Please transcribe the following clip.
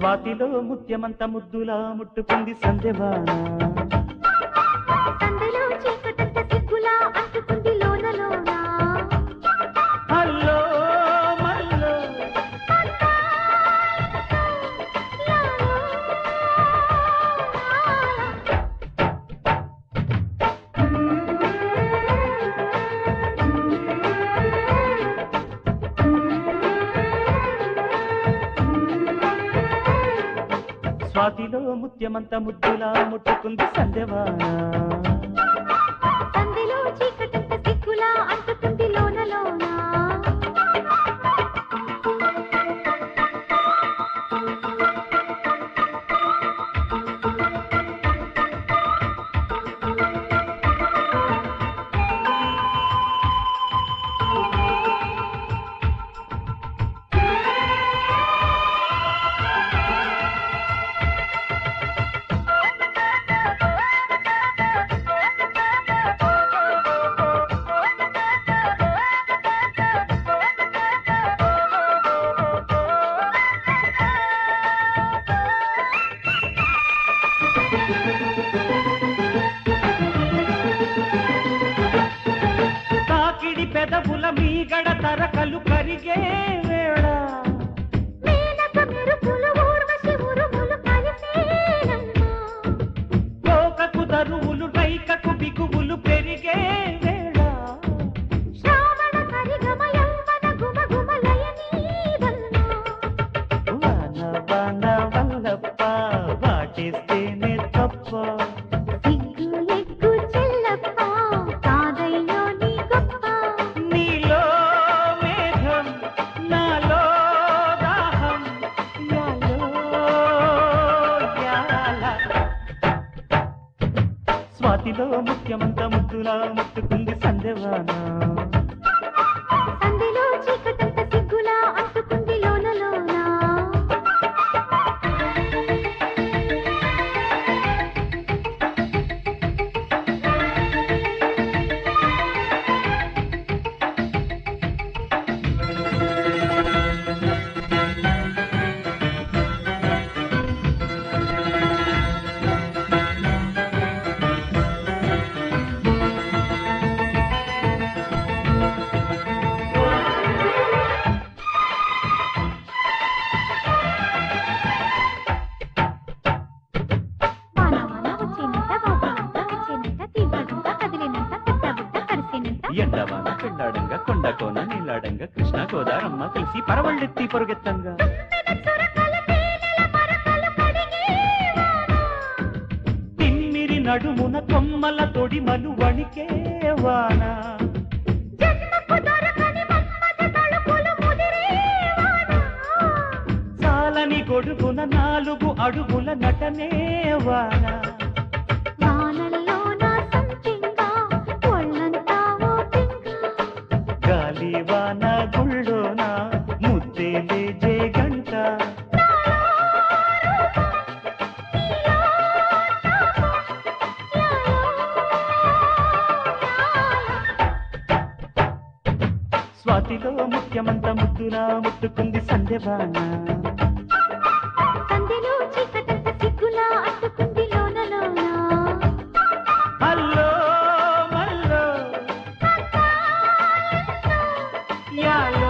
స్వాతిలో ముత్యమంత ముద్దులా ముట్టుకుంది సంధ్యవాన. స్వాతిలో ముత్యమంత ముద్దులా ముట్టుకుంది సంధ్యవాన. పెదవుల మీగడ తరకలు కరిగే వేళ. లోకకు దరువులు రైకకు స్వాతిలో ముఖ్యమంత ముద్దులా ముట్టుకుంది సంధ్యవాన సందిలో చీకటంత ఎండవాన పెళ్ళాడంగా కొండ కోన నీలాడంగా కృష్ణ గోదారమ్మ కలిసి పరవళ్ళెత్తి పొరుగెత్తంగా. చురకల తిమ్మిరి నడుమున కొమ్మల తొడిమలు వణికే వాన. జన్మకు గొడుగున నాలుగు అడుగుల నటనే వాన. వాటిలో ముఖ్యమంత ముద్దునా ముట్టుకుంది సంధ్య బాణ సంధ్యబాణ Yeah.